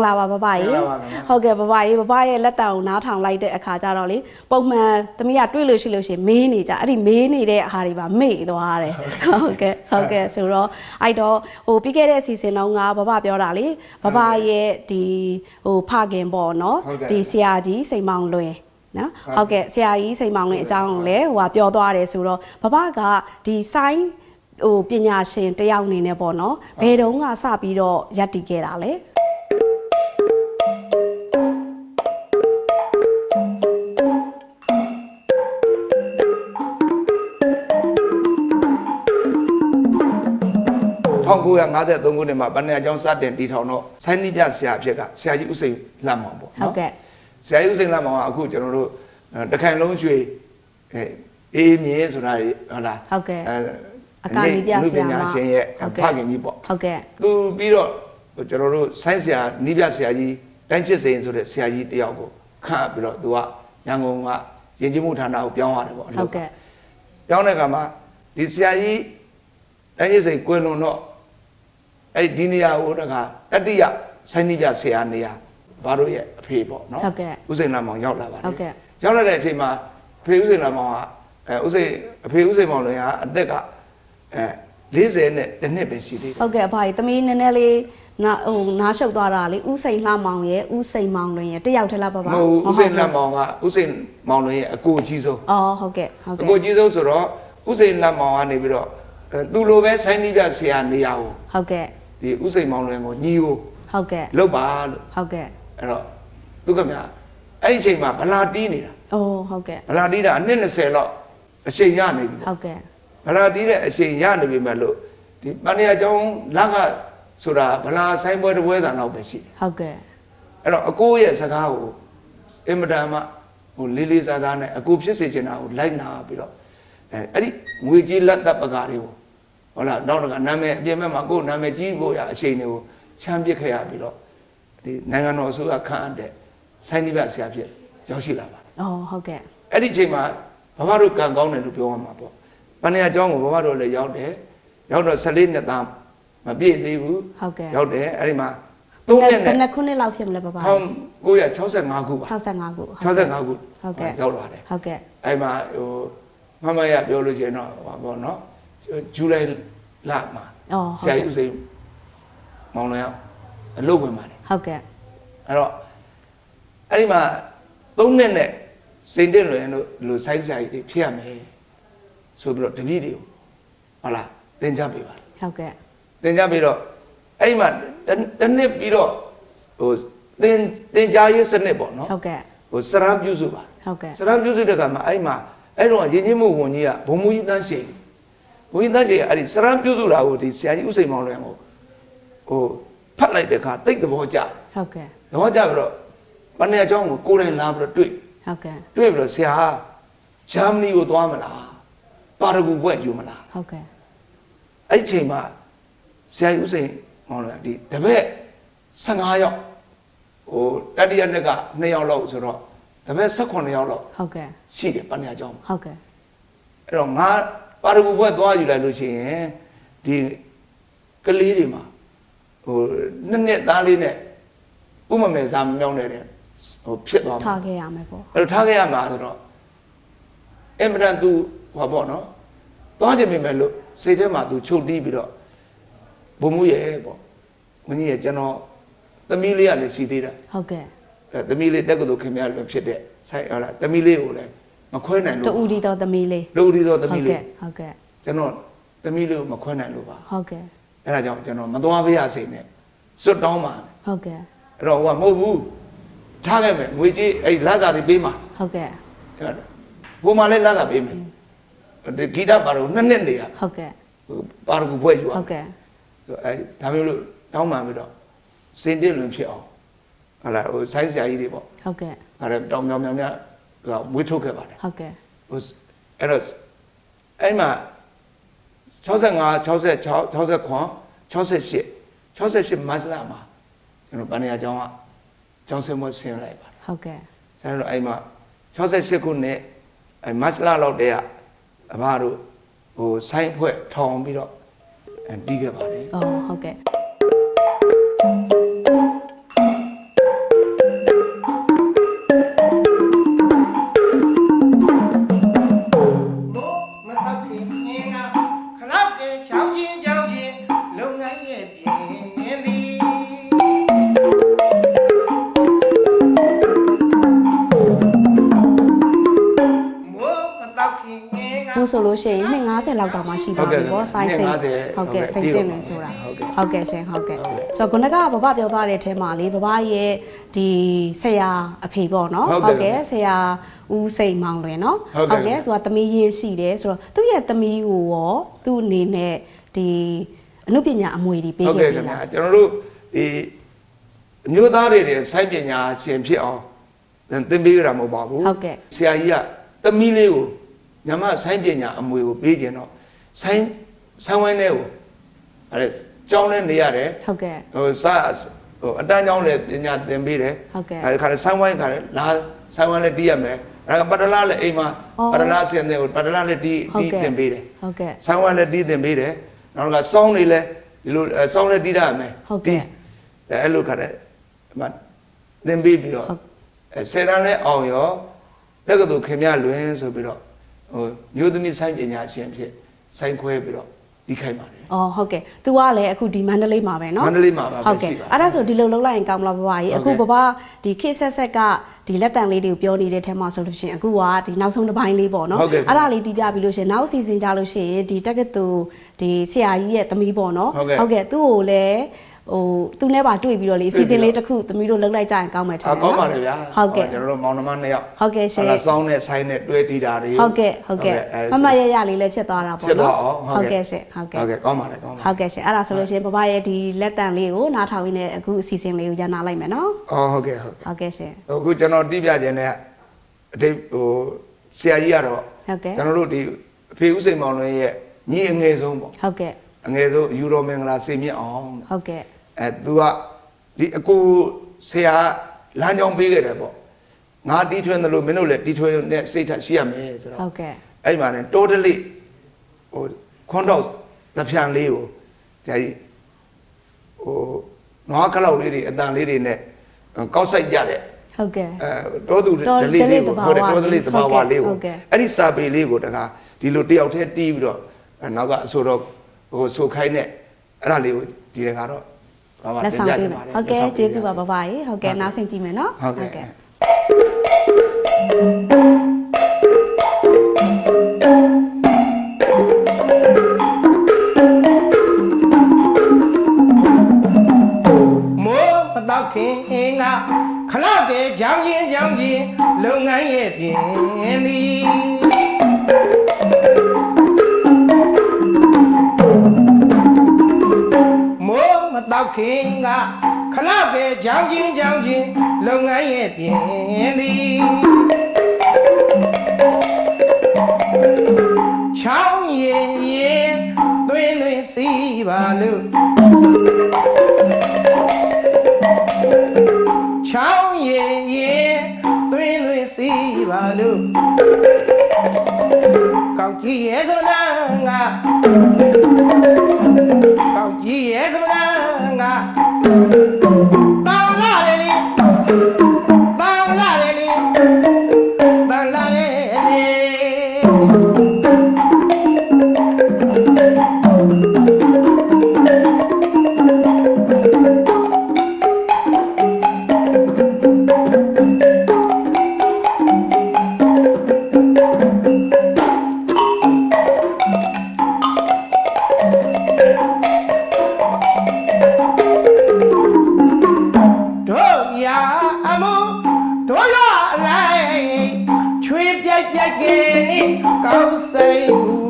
င်္ဂလာပါဘဘကြီးမင်္ဂလာပါခင်ဗျာဟုတ်ကဲ့ဘဘကြီးဘဘရဲ့လက်တံကိုနားထောင်လိုက်တဲ့အခါကျတော့လေပုံမှန်သမီးကတွေ့လို့ရှိလို့ရှိရင်မေးနေကြအဲ့ဒီမေးနေတဲ့အားတွေပါမေ့သွားတယ်ဟုတ်ကဲ့ဟုတ်ကဲ့ဆိုတော့အဲ့တော့ဟိုပြီးခဲ့တဲ့အစီအစဉ်တုန်းကဘဘပြောတာလေဘဘရဲ့ဒီဟိုဖခင်ပေါ့နော်ဟုတ်ကဲ့ဒီဆရာကြီးစိန်မောင်လွင်နော်ဟုတ်ကဲ့ဆရာကြီးစိန်မောင်လွင်အကြောင်းကိုလည်းဟိုကပြောသွားတယ်ဆိုတော့ဘဘကဒီဆိုင်းဟိုပညာရှင်တယောက်အနေနဲ့ပေါ့နော်ဘယ်တုန်းကစပြီးတော့ရပ်တည်ခဲ့တာလဲ 1953ခုနှစ်မှာဗန္ဓာကျောင်းစတင်တည်ထောင်တော့ဆိုင်းနိပြဆရာအဖြစ်ကဆရာကြီးဦးစိန်လမ်းမောင်ပေါ့ဟုတ်ကဲ့ဆရာကြီးဦးစိန်လမ်းမောင်ကအခုကျွန်တော်တို့အဲတခိုင်လုံးရွှေအဲအေးမြေဆိုတာတွေဟုတ်လားဟုတ်ကဲ့အဲအကာနိပြဆရာမနုပညာရှင်ရဲ့ဟုတ်ဖကဲ့ခင်ကြီးပေါ့ဟုတ်ကဲ့သူပြီးတော့ကျွန်တော်တို့ဆိုင်းဆရာနိပြဆရာကြီးတိုင်းချစ်စိန်ဆိုတဲ့ဆရာကြီးတယောက်ကိုခန့်အပ်ပြီးတော့သူကရန်ကုန်ကယဉ်ကျေးမှုဌာနကိုပြောင်းရတယ်ပေါ့အဟုလုပ်တ်ကဲ့ပြောင်းတဲ့အခါမှာဒီဆရာကြီးတိုင်းကြီးစိန်ကွယ်လွန်တော့ အဲ့ဒီနေရာကိုတခါတတိယဆိုင်းနိပြဆရာနေရာဘာတို့ရဲ့အဖေပေါ့နော်ဟုတ်ကဲ့ဥစိန်လာမောင်ရောက်လာပါတယ်ဟုတ်ကဲ့ရောက်လာတဲ့အချိန်မှာအဖေဥစိန်လာမောင်ကအဲဥစိန်အဖေဥစိန်မောင်လည်းကအသက်ကအဲ40နဲ့တစ်နှစ်ပဲရှိသေးတယ်ဟုတ်ကဲ့အဖကြီးသမီးနည်းနည်းလေးနာဟိုနားရှုပ်သွားတာလေဥစိန်လှမောင်ရဲ့ဥစိန်မောင်လွင်ရဲ့တယောက်ထဲလားပါမပါဟုတ်ဘူးဥစိန်လာမောင်ကဥစိန်မောင်လည်းရဲ့အကိုအကြီးဆုံးအော်ဟုတ်ကဲ့ဟုတ်အကဲ့ကိုအကြီးဆုံးဆိုတော့ဥစိန်လာမောင်ကနေပြီးတော့အဲသူ့လိုပဲဆိုင်းနိပြဆရာနေရာကိုဟုတ်ကဲ့ ဒီဥစိန်မောင်လည်းကိုညီကိုဟုတ်ကဲ့လောက်ပါလို့ဟုတ်ကဲ့အဲ့တော့သူကမြအဲ့ဒီအချိန်မှာဗလာတီးနေတာအိုးဟုတ်ကဲ့ဗလာတီးတာအနှစ်20လောက်အချိန်ရနေပြီပေါ့ဟုတ်ကဲ့ဗလာတီးတဲ့အချိန်ရနေပြီမဲ့လို့ဒီပဏိယကျောင်းလက်ကဆိုတာဗလာဆိုင်ပွဲတစ်ပွဲသာလောက်ပဲရှိတယ်ဟုတ်ကဲ့အဲ့တော့အကိုရဲ့စကားကိုအင်မတန်မှဟိုလေးလေးစားစားနဲ့အကိုဖြစ်စေချင်တာကိုလိုက်နာပြီးတော့အဲအဲ့ဒီငွေကြီးလက်သက်ပကားတွေကို ဟုတ်လားနောက်တော့ကနာမည်အပြင်ဘက်မှာကိုယ်နာမည်ကြီးဖို့ရအချိန်တွေကိုချမ်းပစ်ခဲ့ရပြီးတော့ဒီနိုင်ငံတော်အစိုးရခန့်အပ်တဲ့ဆိုင်းနိဗ္ဗာန်ဆရာဖြစ်ရောက်ရှိလာပါအော်ဟုတ်ကဲ့အဲ့ဒီအချိန်မှာဘဘတို့ကံကောင်းတယ်လို့ပြောရမှာပေါ့ပဏ္ဍာကျောင်းကိုဘဘတို့လည်းရောက်တယ်ရောက်တော့14နှစ်သားမပြည့်သေးဘူးဟုတ်ကဲ့ရောက်တယ်အဲ့ဒီမှာ3နှစ်ဘယ်နဲ့နှစ်ခုနှစ်လောက်ဖြစ်မလဲပါပါ1965ခုပါ65ခု65ခုဟုတ်ကဲ့ရောက်လာတယ်ဟုတ်ကဲ့အဲ့မှာဟိုမမရပြောလို့ရှိရင်တော့ဟောပေါ့နော် ဇူလိုင်လမှာအော်ဆဟုတ်ရာကဲ့ကြီးဦးစိန်မောင်လွင်အောင်အလုပ်ဝင်ပါတယ်ဟုတ်ကဲ့အဲ့တော့အဲ့ဒီမှာ3နှစ်နဲ့စိန်တက်လွင်တို့လူစိုက်ဆရာကြီးတွေဖြစ်ရမယ်ဆိုပြီးတော့တပည့်တွေကိုဟုတ်လားသင်ကြားပေးပါဟုတ်ကဲ့သင်ကြားပေးတော့အဲ့ဒီမှာတစ်တစ်နှစ်ပြီးတော့ဟိုသင်သင်ကြားရေးစနစ်ပေါ့နော်ဟုတ်ကဲ့ဟိုစရမ်းပြုစုပါဟုတ်ကဲ့စရမ်းပြုစုတဲ့ကမှာအဲ့ဒီမှာအဲ့တော့ရင်းချင်းမှုဝန်ကြီးကဘုံမူကြီးတန်းရှိ ဘုံကြီးတန်းရှိအဲ့ဒီစရမ်းပြုစုတာကိုဒီဆရာကြီးဥစိန်မောင်လွင်ကိုဟိုဖတ်လိုက်တဲ့အခါတိတ်သဘောကျဟုတ်ကဲ့သဘောကျပြီးတော့ပဏ္ဍာကျောင်းကိုကိုယ်တိုင်လာပြီးတော့တွေ့ဟုတ်ကဲ့တွေ့ပြီးတော့ဆရာဂျာမနီကိုသွားမလားပါရဂူဘွဲ့ယူမလားဟုတ်ကဲ့အဲ့ဒီချိန်မှာဆရာကြီးဦးစိန်မောင်လွင်ဒီတပည့်15ယောက်ဟိုတတိယနှစ်က2ယောက်လောက်ဆိုတော့တပည့်18ယောက်လောက်ဟုတ်ကဲ့ရှိတယ်ပဏ္ဍာကျောင်းမှာဟုတ်ကဲ့အဲ့တော့ငါ ပါရဂူဘွဲ့သွားယူလိုက်လို့ရှိရင်ဒီကလေးတွေမှာဟိုနှစ်နှစ်သားလေးနဲ့ဥမမဲစားမမြောင်းနေတဲ့ဟိုဖြစ်သွားမှာထားခဲ့ရမယ်ပေါ့အဲ့တော့ထားခဲ့ရမှာဆိုတော့အင်မတန်သူဟောပေါ့နော်သွားခြင်းမိမယ်လို့စိတ်ထဲမှာ तू ချုပ်တီးပြီးတော့ဘုံမှုရဲ့ပေါ့ဝင်းကြီးရဲ့ကျွန်တော်သမီးလေးကလည်းရှိသေးတာဟုတ်ကဲ့အဲသမီးလေးတက်ကတူခင်ဗျားလည်းဖြစ်တဲ့ဆိုင်ဟောလားသမီးလေးကိုလည်း မခွဲနိုင်တူလို့ဦးဒီတော်သမီးလေးလူဒီတော့သမီးဟုတ်လေးကဲ့ဟုတ်ကဲ့ကျွန်တော်သမီးလေးကိုမခွဲနိုင်လို့ပါဟုတ်ကဲ့အဲ့ဒါကြောင့်ကျွန်တော်မသွားပါရစေနဲ့စွတ်တောင်းပါဟုတ်ကဲ့အဲ့တော့ဟိုကမဟုတ်ဘူးထားခဲ့မယ်ငွေကြီးအဲ့လာစာတွေပေးမှာဟုတ်ကဲ့အဲ့ဒါဘုံမလည်းလာလာပေးမယ်ဒီဂီတပါတော့နှစ်နှစ်နေရဟုတ်ကဲ့ပါရဂူဖွဲ့ယူဟုအောင်တ်ကဲ့အဲဒါမျိုးလို့တောင်းပန်ပြီးတော့စင်တင်လွင်ဖြစ်အောင်ဟာလာဟိုဆိုင်းဆရာကြီးတွေပေါ့ဟုတ်ကဲ့ဒါလည်းတောင်းမြောင်မြောင်များ ကမွေးထုတ်ခဲ့ပါတယ်ဟုတ်ကဲ့ဟိုအဲ့တော့အဲ့မှာ65 66 69 68 68မတ်လမှာကျွန်တော်ဗန္ဓရာကျောင်းကကျောင်းဆင်းမဆင်းလိုက်ပါတယ်ဟုတ်ကဲ့ဆရာတို့အဲ့မှာ68ခုနှစ်အဲမတ်လလောက်တည်းကအဘတို့ဟိုဆိုင်းဖွဲ့ထောင်ပြီးတော့အဲတီးခဲ့ပါတယ်အော်ဟုတ်ကဲ့ ဆိုလို့ရှိရင်နှစ်90လောက်တောင်မှရှိသွားပြီပေါ့ size စိတ်ဟုတ်ကဲ့စိတ်တင်နေဆိုတာဟုတ်ကဲ့ဟုတ်ကဲ့ရှင်ဟုတ်ကဲ့ဆိုတော့ခုနကဘဘပြောသွားတဲ့အထဲမှာလေဘဘရဲ့ဒီဆရာအဖေပေါ့နော်ဟုတ်ကဲ့ဆရာဦးစိန်မောင်လွင်နော်ဟုတ်ကဲ့သူကသမီးရေးရှိတယ်ဆိုတော့သူ့ရဲ့သမီးကိုရောသူ့အနေနဲ့ဒီအမှုပညာအမွေတွေပေးဟုတ်ခဲ့ကဲ့ပြီခင်ဗျာလားကျွန်တော်တို့ဒီအမျိုးသားတွေတဲ့စိုက်ပညာရှင်ဖြစ်အောင်သင်ပေးကြတာမဟုတ်ပါဘူးဟုတ်ကဲ့ဆရာကြီးကသမီးလေးကို ညမစိုင်းပညာအမွေကိုပေးခြင်းတော့စိုင်းဆောင်းဝိုင်းလေးကိုအဲကြောင်းလဲနေရတယ်ဟုတ်ကဲ့ဟိုစာဟိုအတန်းကြောင်းလဲပညာသင်ပေးတယ်ဟုတ်ကဲ့အဲခါလဲဆောင်းဝိုင်းခါလဲလာဆောင်းဝိုင်းလဲတီးရမယ်အဲကပတလာလဲအိမ်မှာအော်ပတလာဆင်တဲ့ကိုပတလာလဲတီးဟုတ်တီးကဲ့သင်ပေးတယ်ဟုတ်ကဲ့ဆောင်းဝိုင်းလဲတီးသင်ပေးတယ်နောက်ကစောင်းနေလဲဒီလိုအဲစောင်းလဲတီးရမယ်ဟုတ်ကဲ့တီးအဲအဲ့လိုခါလဲအမသင်ပေးပြီးတော့ဟုတ်အဲဆယ်တန်းလဲအောင်ရောတက္ကသိုလ်ခင်မြလွင်ဆိုပြီးတော့ ဟိုမျိုးသမီးဆိုင်ပညာရှင်ဖြစ်ဆိုင်ခွဲပြီးတော့ဒီခိုင်းပါတယ် အော်ဟုတ်ကဲ့ तू ကလည်းအခုဒီမန္တလေးမှာပဲเนาะ မန္တလေးမှာပါပဲ ဟုတ်ကဲ့ ရှိပါ အဲ့ဒါဆိုဒီလိုလုပ်လိုက်ရင်ကောင်းမလားဘဘကြီး ဟုတ် အခု ကဲ့ ဘဘဒီခေတ်ဆက်ဆက်ကဒီလက်တံလေးတွေကိုပြောနေတဲ့ထဲမှာဆိုလို့ရှိရင်အခုကဒီနောက်ဆုံးတစ်ပိုင်းလေးပေါ့เนาะ ဟုတ်ကဲ့ အဲ့ဒါလေးတီးပြပြီးလို့ရှိရင်နောက်စီစဉ်ကြလို့ရှိရင်ဒီတက္ကသိုလ်ဒီဆရာကြီးရဲ့သမီးပေါ့เนาะ ဟုတ်ကဲ့ သူ့ကိုလည်း ဟိုသူနဲ့ပါတွေ့ပြီးတော့လေအစီအစဉ်လေးတစ်ခုသမီးတို့လုပ်လိုက်ကြရင်ကောင်းမယ်ထင်အတယ်ကောင်းနော်ပါလေဗျာဟုတ်ကဲ့ကျွန်တော်တို့မောင်နှမနှစ်ယောက်ဟုတ်ကဲ့ရှင်ဟာလာစောင်းနဲ့ဆိုင်နဲ့တွဲတီးတာတွေဟုတ်ကဲ့ဟုတ်ကဲ့အဲမမရရလေးလည်းဖြစ်သွားတာပေါ့ဖြစ်သွားနော်အောင်ဟုတ်ကဲ့ရှင်ဟုတ်ကဲ့ဟုတ်ကဲ့ကောင်းပါတယ်ကောင်းပါဟုတ်ကဲ့ရှင်အဲ့ဒါဆိုလို့ရှိရင်ဘဘရဲ့ဒီလက်တံလေးကိုနားထောင်ရင်းနဲ့အခုအစီအစဉ်လေးကိုရန်နာလိုက်မယ်နော်အော်ဟုတ်ကဲ့ဟုတ်ကဲ့ဟုတ်ကဲ့ရှင်အခုကျွန်တော်တီးပြခြင်းနဲ့အတိတ်ဟိုဆရာကြီးကတော့ဟုတ်ကဲ့ကျွန်တော်တို့ဒီအဖေဦးစိန်မောင်လွင်ရဲ့ညီအငယ်ဆုံးပေါ့ဟုတ်ကဲ့ အငယ်ဆုံးယူတော်မင်္ဂလာစေမြင့်အောင်ဟုတ်ကဲ့အဲသူကဒီအကူဆရာလမ်းကြောင်းပေးခဲ့တယ်ပေါ့ငါတီးထွင်းတယ်လို့မင်းတို့လည်းတီးထွင်းနဲ့စိတ်ထရှိရမယ်ဆိုတော့ဟုတ်ကဲ့အဲ့မှာねတိုးတလိဟိုခွန်းတော့သဖြန်လေးကိုဆရာကြီးဟိုနွားခလောက်လေးတွေအတန်လေးတွေနဲ့ကောက်ဆိုင်ကြတဲ့ဟုတ်ကဲ့အဲတောသူတောဒလေးလေးကိုဓလေ့ဟုတ်တယ်သဘာဝတောတလေးသဘာဝလေးဟုကိုတ်ကဲ့အဲ့ဒီစာပေလေးကိုတခါဒီလိုတယောက်တည်းတီးပြီးတော့အဲနောက်ကအဆိုတော့ ဟိုဆိုခိုင်းတဲ့အဲ့ဒါလေးကိုဒီတခါတော့ဘာမှလက်တင်ဆောင်ပြချပေးင်မယ်ပါတယ်ဟုတ်ကဲ့လက်ဆောင်ကျေးဇူးပါပေးဘဘကြီးဟုတ်ကဲ့နားဆင်ကြည့်မယ်နော်ဟုတ်ကဲ့မိုးမတော့ခင်အင်းကခလောက်တဲ့ကြောင်ရင်ကြောင်ရင်လုပ်ငန်းရဲ့ပြင်သည် မိုးမတော့ခင်ကခလောက်တဲ့ကြောင်ရင်ကြောင်ရင်လုပ်ငန်းရဲ့ပြင်သည်ချောင်းရင်ရင်သွင်းသွင်းစီပါလို့ချောင်းရင်ရင်သွင်းသွင်းစီပါလို့ကောက်ကြည့်ရဲ့စမနာငါကောက်ကြည့်ရဲ့စမနာငါ တော င်းကော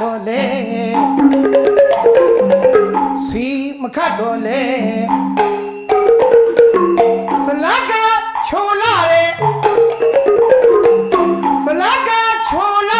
တော့လေစီမခတ်တော့လေဆလက်ကချိုလာတယ်ဆလက်ကချိုလာ